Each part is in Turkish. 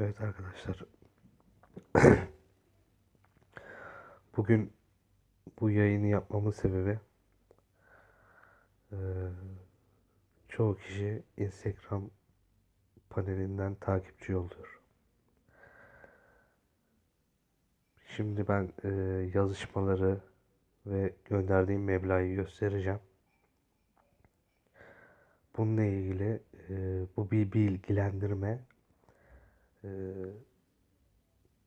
Evet arkadaşlar. Bugün bu yayını yapmamın sebebi çoğu kişi Instagram panelinden takipçi oluyor. Şimdi ben yazışmaları ve gönderdiğim meblağı göstereceğim. Bununla ilgili bu bir bilgilendirme. Eee,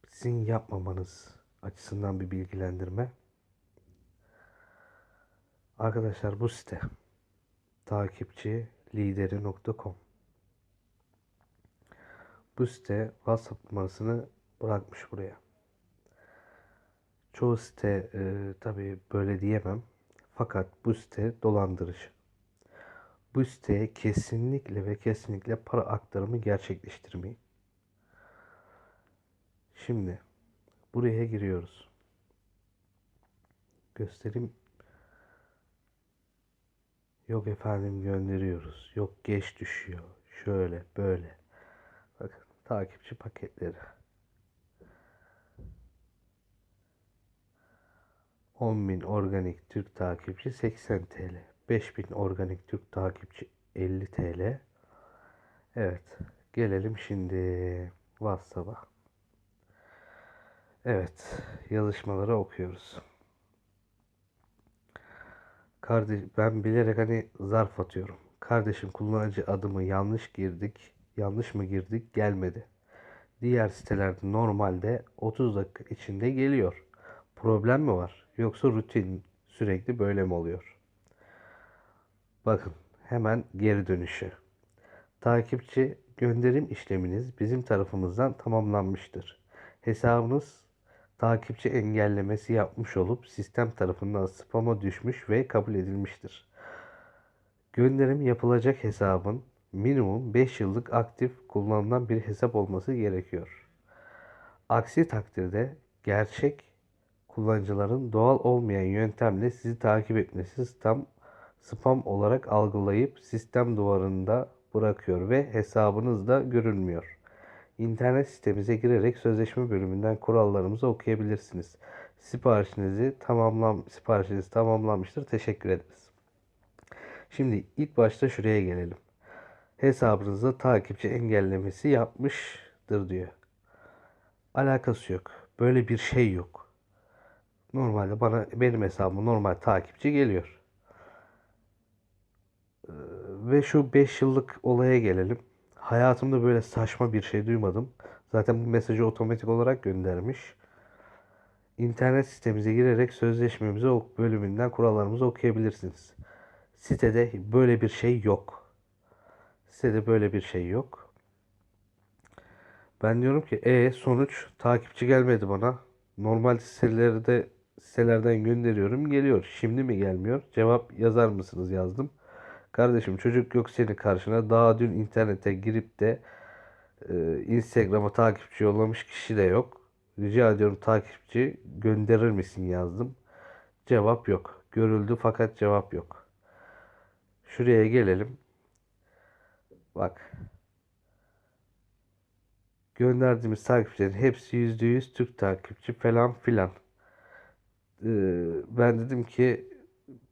sizin yapmamanız açısından bir bilgilendirme. Arkadaşlar bu site takipçi lideri.com Bu site WhatsApp numarasını bırakmış buraya. Çoğu site e, tabii böyle diyemem. Fakat bu site dolandırıcı. Bu siteye kesinlikle ve kesinlikle para aktarımı gerçekleştirmeyin. Şimdi buraya giriyoruz. Göstereyim. Yok efendim gönderiyoruz. Yok geç düşüyor. Şöyle böyle. Bakın takipçi paketleri. 10.000 organik Türk takipçi 80 TL. 5000 organik Türk takipçi 50 TL. Evet. Gelelim şimdi WhatsApp'a. Evet. Yazışmaları okuyoruz. Kardeş, ben bilerek hani zarf atıyorum. Kardeşim kullanıcı adımı yanlış girdik. Yanlış mı girdik? Gelmedi. Diğer sitelerde normalde 30 dakika içinde geliyor. Problem mi var? Yoksa rutin sürekli böyle mi oluyor? Bakın hemen geri dönüşü. Takipçi gönderim işleminiz bizim tarafımızdan tamamlanmıştır. Hesabınız takipçi engellemesi yapmış olup sistem tarafından spama düşmüş ve kabul edilmiştir. Gönderim yapılacak hesabın minimum 5 yıllık aktif kullanılan bir hesap olması gerekiyor. Aksi takdirde gerçek kullanıcıların doğal olmayan yöntemle sizi takip etmesi spam, spam olarak algılayıp sistem duvarında bırakıyor ve hesabınız da görünmüyor. İnternet sitemize girerek sözleşme bölümünden kurallarımızı okuyabilirsiniz. Siparişinizi tamamlam siparişiniz tamamlanmıştır. Teşekkür ederiz. Şimdi ilk başta şuraya gelelim. Hesabınızda takipçi engellemesi yapmıştır diyor. Alakası yok. Böyle bir şey yok. Normalde bana benim hesabıma normal takipçi geliyor. Ee, Ve şu 5 yıllık olaya gelelim. Hayatımda böyle saçma bir şey duymadım. Zaten bu mesajı otomatik olarak göndermiş. İnternet sitemize girerek sözleşmemizi ok- bölümünden kurallarımızı okuyabilirsiniz. Sitede böyle bir şey yok. Sitede böyle bir şey yok. Ben diyorum ki e sonuç takipçi gelmedi bana. Normal sitelerde sitelerden gönderiyorum geliyor. Şimdi mi gelmiyor? Cevap yazar mısınız yazdım. Kardeşim çocuk yok senin karşına. Daha dün internete girip de e, Instagram'a takipçi yollamış kişi de yok. Rica ediyorum takipçi gönderir misin yazdım. Cevap yok. Görüldü fakat cevap yok. Şuraya gelelim. Bak. Gönderdiğimiz takipçilerin hepsi %100 Türk takipçi falan filan. Ee, ben dedim ki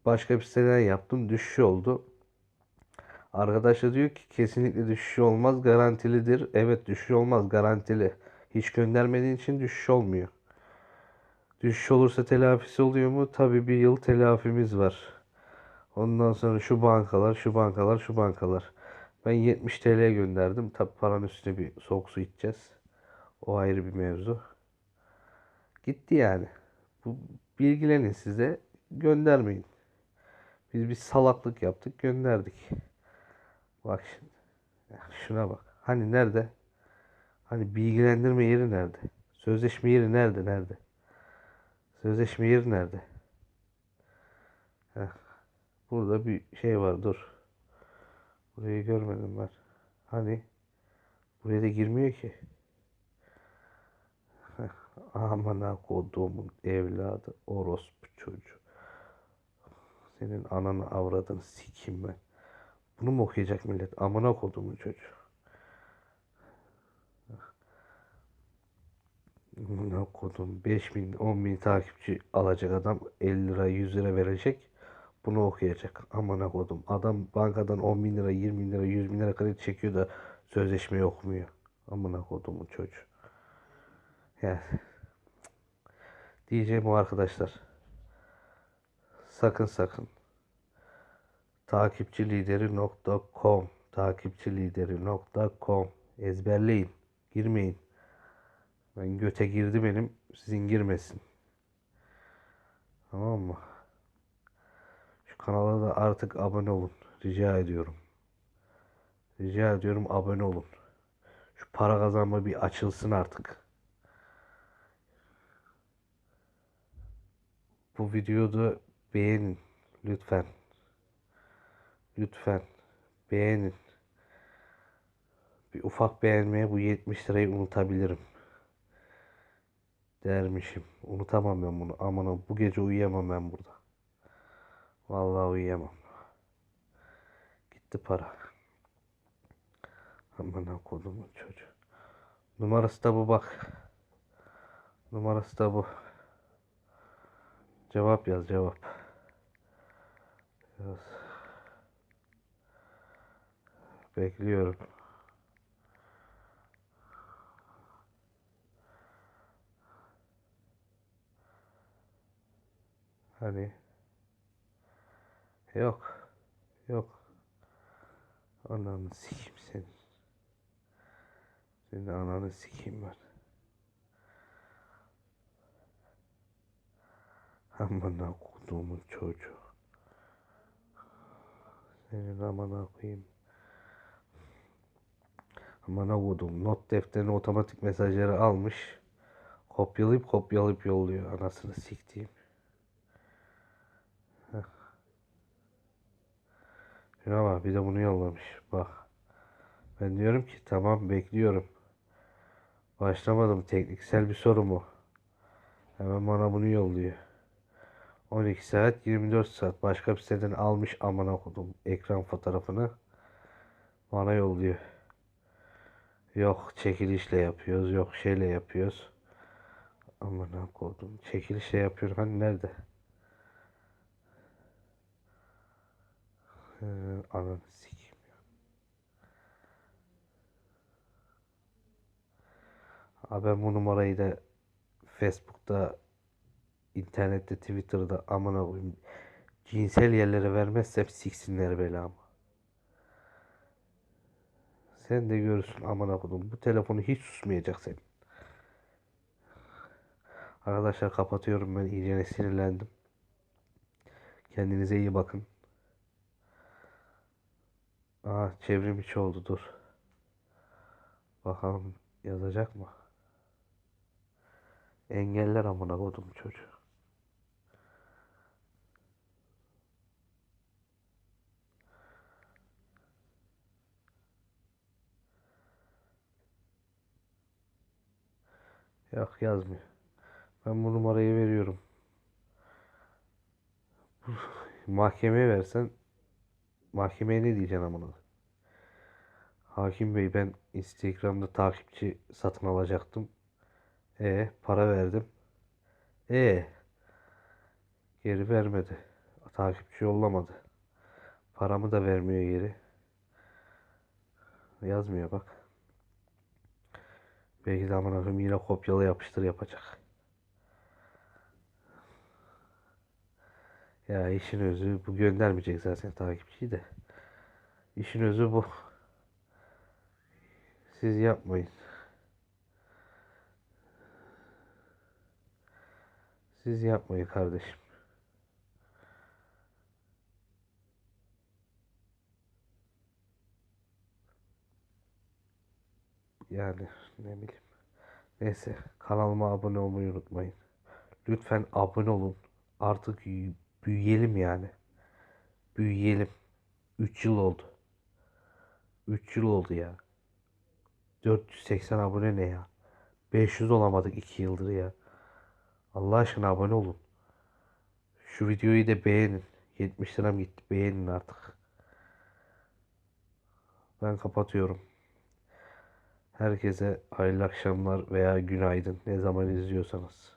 başka bir siteden yaptım düşüş oldu. Arkadaş da diyor ki kesinlikle düşüş olmaz garantilidir. Evet düşüş olmaz garantili. Hiç göndermediğin için düşüş olmuyor. Düşüş olursa telafisi oluyor mu? Tabii bir yıl telafimiz var. Ondan sonra şu bankalar, şu bankalar, şu bankalar. Ben 70 TL gönderdim. Tabii paranın üstüne bir soğuk su içeceğiz. O ayrı bir mevzu. Gitti yani. Bu bilgilenin size göndermeyin. Biz bir salaklık yaptık, gönderdik. Bak şimdi. Şuna bak. Hani nerede? Hani bilgilendirme yeri nerede? Sözleşme yeri nerede? Nerede? Sözleşme yeri nerede? Heh. Burada bir şey var. Dur. Burayı görmedim ben. Hani? Buraya da girmiyor ki. Heh. Amına koduğumun evladı. Orospu çocuğu. Senin ananı avradını sikeyim ben. Bunu mu okuyacak millet? Amına kodumun çocuğu. Amına kodum 5 bin 10 bin takipçi alacak adam 50 lira 100 lira verecek. Bunu okuyacak. Amına kodum. Adam bankadan 10 bin lira 20 bin lira 100 bin lira kredi çekiyor da sözleşmeyi okumuyor. Amına kodumun çocuğu. Yani diyeceğim o arkadaşlar. Sakın sakın takipçilideri.com takipçilideri.com ezberleyin. Girmeyin. Ben göte girdi benim. Sizin girmesin. Tamam mı? Şu kanala da artık abone olun. Rica ediyorum. Rica ediyorum abone olun. Şu para kazanma bir açılsın artık. Bu videoda beğenin lütfen. Lütfen beğenin. Bir ufak beğenmeye bu 70 lirayı unutabilirim. Dermişim. Unutamam ben bunu. Aman bu gece uyuyamam ben burada. Vallahi uyuyamam. Gitti para. Aman kodumun çocuğu. Numarası da bu bak. Numarası da bu. Cevap yaz cevap. Yaz. Bekliyorum. Hani yok. Yok. Ananı sikeyim senin. Senin ananı sikeyim ben. Amına koduğumun çocuğu. Senin amına koyayım. Amına kodum. Not defterini otomatik mesajları almış. Kopyalayıp kopyalayıp yolluyor. Anasını siktiğim. Şuna bak bir de bunu yollamış. Bak. Ben diyorum ki tamam bekliyorum. Başlamadım. Tekniksel bir soru mu? Hemen bana bunu yolluyor. 12 saat 24 saat başka bir siteden almış amına kodum ekran fotoğrafını bana yolluyor. Yok çekilişle yapıyoruz yok şeyle yapıyoruz. Amına kodum çekilişle yapıyor hani nerede? Ee, ananı sikeyim. Abi ben bu numarayı da Facebook'ta internette, Twitter'da amına koyayım cinsel yerlere vermezsem siksinler belamı. Sen de görürsün amına koydum. Bu telefonu hiç susmayacak senin. Arkadaşlar kapatıyorum ben iyice sinirlendim. Kendinize iyi bakın. Aa çevrim içi oldu dur. Bakalım yazacak mı? Engeller amına koydum çocuğu. Yok yazmıyor. Ben bu numarayı veriyorum. Mahkemeye versen mahkemeye ne diyeceksin amına? Hakim Bey ben Instagram'da takipçi satın alacaktım. E para verdim. E geri vermedi. Takipçi yollamadı. Paramı da vermiyor geri. Yazmıyor bak. Belki de amına yine kopyala yapıştır yapacak. Ya işin özü bu göndermeyecek zaten takipçiyi de. İşin özü bu. Siz yapmayın. Siz yapmayın kardeşim. Yani ne bileyim. Neyse kanalıma abone olmayı unutmayın. Lütfen abone olun. Artık büyüyelim yani. Büyüyelim. 3 yıl oldu. 3 yıl oldu ya. 480 abone ne ya? 500 olamadık 2 yıldır ya. Allah aşkına abone olun. Şu videoyu da beğenin. 70 liram gitti. Beğenin artık. Ben kapatıyorum. Herkese hayırlı akşamlar veya günaydın ne zaman izliyorsanız.